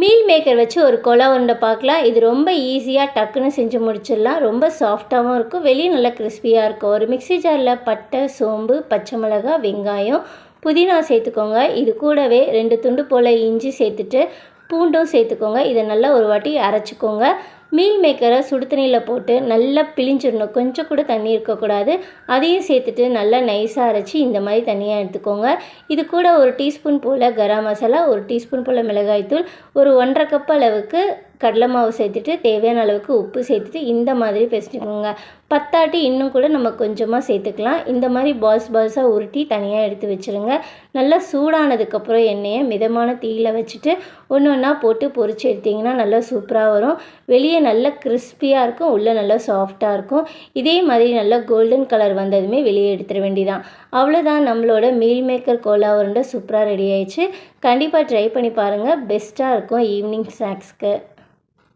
Meal maker வச்சு ஒரு கொலை உருண்டை பார்க்கலாம். இது ரொம்ப ஈஸியாக டக்குன்னு செஞ்சு முடிச்சிடலாம். ரொம்ப சாஃப்டாகவும் இருக்கும். வெளியே நல்லா கிறிஸ்பியாக இருக்கும். ஒரு மிக்ஸி ஜாரில் பட்டை சோம்பு பச்சை மிளகாய் வெங்காயம் புதினா சேர்த்துக்கோங்க. இது கூடவே ரெண்டு துண்டு போல் இஞ்சி சேர்த்துட்டு பூண்டும் சேர்த்துக்கோங்க. இதை நல்லா ஒரு வாட்டி அரைச்சிக்கோங்க. மீல் மேக்கரை சுடு தண்ணியில் போட்டு நல்லா பிழிஞ்சிடணும். கொஞ்சம் கூட தண்ணி இருக்கக்கூடாது. அதையும் சேர்த்துட்டு நல்லா நைஸாக அரைச்சி இந்த மாதிரி தண்ணியாக எடுத்துக்கோங்க. இது கூட ஒரு டீஸ்பூன் போல் கரம் மசாலா ஒரு டீஸ்பூன் போல் மிளகாய்த்தூள் ஒரு ஒன்றரை கப் அளவுக்கு கடலை மாவு சேர்த்துட்டு தேவையான அளவுக்கு உப்பு சேர்த்துட்டு இந்த மாதிரி பிசைஞ்சுக்கோங்க. பத்தாட்டி இன்னும் கூட நம்ம கொஞ்சமாக சேர்த்துக்கலாம். இந்த மாதிரி பால்ஸ் பால்ஸாக உருட்டி தனியாக எடுத்து வச்சுருங்க. நல்லா சூடானதுக்கப்புறம் எண்ணெயை மிதமான தீயில் வச்சுட்டு ஒன்று ஒன்றா போட்டு பொறிச்சு எடுத்திங்கன்னா நல்லா சூப்பராக வரும். வெளியே நல்லா கிறிஸ்பியாக இருக்கும். உள்ளே நல்லா சாஃப்டாக இருக்கும். இதே மாதிரி நல்லா கோல்டன் கலர் வந்ததுமே வெளியே எடுத்துட வேண்டியதான் அவ்வளோதான் நம்மளோட மீல் மேக்கர் கோலா உருண்டை சூப்பராக ரெடி ஆயிடுச்சு. கண்டிப்பாக ட்ரை பண்ணி பாருங்கள் பெஸ்ட்டாக இருக்கும் ஈவினிங் ஸ்நாக்ஸ்க்கு.